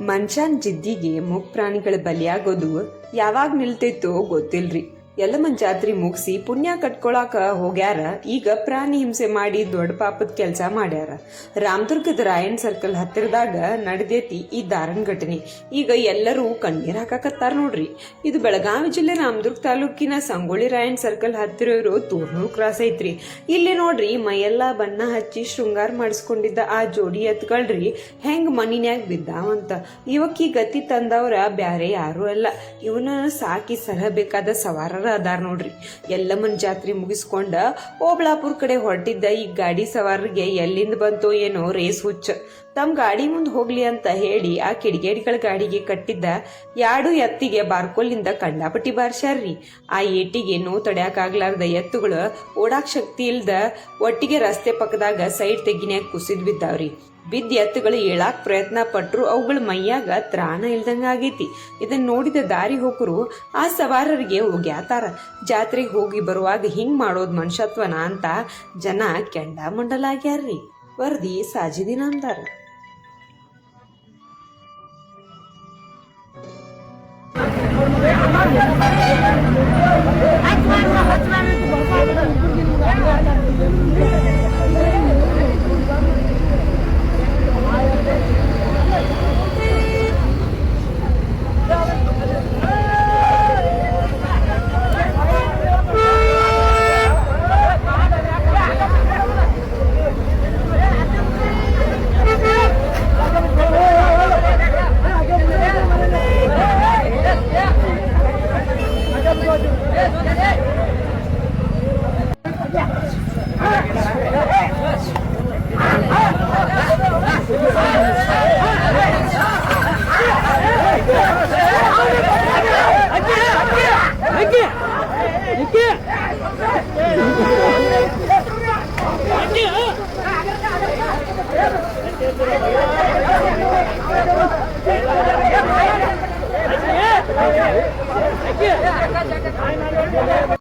ಮನುಷ್ಯನ್ ಜಿದ್ದಿಗೆ MOOC ಪ್ರಾಣಿಗಳ ಬಲಿಯಾಗೋದು ಯಾವಾಗ ನಿಲ್ತೈತೋ ಗೊತ್ತಿಲ್ರಿ. ಯಲ್ಲಮ್ಮನ್ ಜಾತ್ರಿ ಮುಗಿಸಿ ಪುಣ್ಯ ಕಟ್ಕೊಳಕ ಹೋಗ್ಯಾರ. ಈಗ ಪ್ರಾಣಿ ಹಿಂಸೆ ಮಾಡಿ ದೊಡ್ಡ ಪಾಪದ ಕೆಲಸ ಮಾಡ್ಯಾರ. ರಾಮದುರ್ಗದ ರಾಯನ್ ಸರ್ಕಲ್ ಹತ್ತಿರದಾಗ ನಡೆದೈತಿ ಈ ದಾರುಣ ಘಟನೆ. ಈಗ ಎಲ್ಲರೂ ಕಣ್ಣೀರ್ ಹಾಕಾಕತ್ತಾರ ನೋಡ್ರಿ. ಇದು ಬೆಳಗಾವಿ ಜಿಲ್ಲೆ ರಾಮದುರ್ಗ ತಾಲೂಕಿನ ಸಂಗೊಳ್ಳಿ ರಾಯನ್ ಸರ್ಕಲ್ ಹತ್ತಿರ ಇರೋ ತೂರ್ನೂರು ಕ್ರಾಸ್ ಐತ್ರಿ. ಇಲ್ಲಿ ನೋಡ್ರಿ ಮೈಯೆಲ್ಲ ಬಣ್ಣ ಹಚ್ಚಿ ಶೃಂಗಾರ ಮಾಡಿಸ್ಕೊಂಡಿದ್ದ ಆ ಜೋಡಿ ಎತ್ಕೊಳ್ರಿ ಹೆಂಗ್ ಮನಿನ್ಯಾಗ ಬಿದ್ದಾವಂತ. ಇವಕ್ಕಿ ಗತಿ ತಂದವ್ರ ಬ್ಯಾರೆ ಯಾರು ಅಲ್ಲ. ಇವನ ಸಾಕಿ ಸಲಹಬೇಕಾದ ಸವಾರರ ಅದಾರ ನೋಡ್ರಿ. ಎಲ್ಲಮ್ಮನ ಜಾತ್ರೆ ಮುಗಿಸ್ಕೊಂಡ ಓಬಳಾಪುರ್ ಕಡೆ ಹೊರಟಿದ್ದ ಈ ಗಾಡಿ ಸವಾರರಿಗೆ ಎಲ್ಲಿಂದ ಬಂತೋ ಏನೋ ರೇಸ್ ಹುಚ್ಚ. ತಮ್ಮ ಗಾಡಿ ಮುಂದೆ ಹೋಗ್ಲಿ ಅಂತ ಹೇಳಿ ಆ ಕಿಡಿಗೇಡಿಗಳ ಗಾಡಿಗೆ ಕಟ್ಟಿದ್ದ ಯಾಡು ಎತ್ತಿಗೆ ಬಾರ್ಕೋಲಿಂದ ಕಂಡಾಪಟ್ಟಿ ಬಾರ್ಸ್ಯಾರ್ರಿ. ಆ ಏಟಿಗೆ ನೋವು ತಡ್ಯಾಕಾಗ್ಲಾರ್ದ ಎತ್ತುಗಳು ಓಡಾಕ್ ಶಕ್ತಿ ಇಲ್ದ ಒಟ್ಟಿಗೆ ರಸ್ತೆ ಪಕ್ಕದಾಗ ಸೈಡ್ ತೆಗಿನ್ಯಾಗ ಕುಸಿದ್ ಬಿದ್ದಾವ್ರಿ. ಬಿದ್ದ ಎತ್ತುಗಳು ಏಳಾಕ್ ಪ್ರಯತ್ನ ಪಟ್ರು, ಅವುಗಳ ಮೈಯಾಗ ತ್ರಾಣ ಇಲ್ದಂಗ ಆಗೇತಿ ಇದನ್ನ ನೋಡಿದ ದಾರಿ ಹೋಕರು ಆ ಸವಾರರಿಗೆ ಒಗ್ಯಾತಾರ. ಜಾತ್ರೆಗೆ ಹೋಗಿ ಬರುವಾಗ ಹಿಂಗ್ ಮಾಡೋದು ಮನುಷ್ಯತ್ವನ ಅಂತ ಜನ ಕೆಂಡಾಮಂಡಲಾಗ್ಯಾರ್ರಿ ವರದಿ ಸಾಜಿದಿನ ಅಂತಾರ I'm Yeah, yeah, yeah.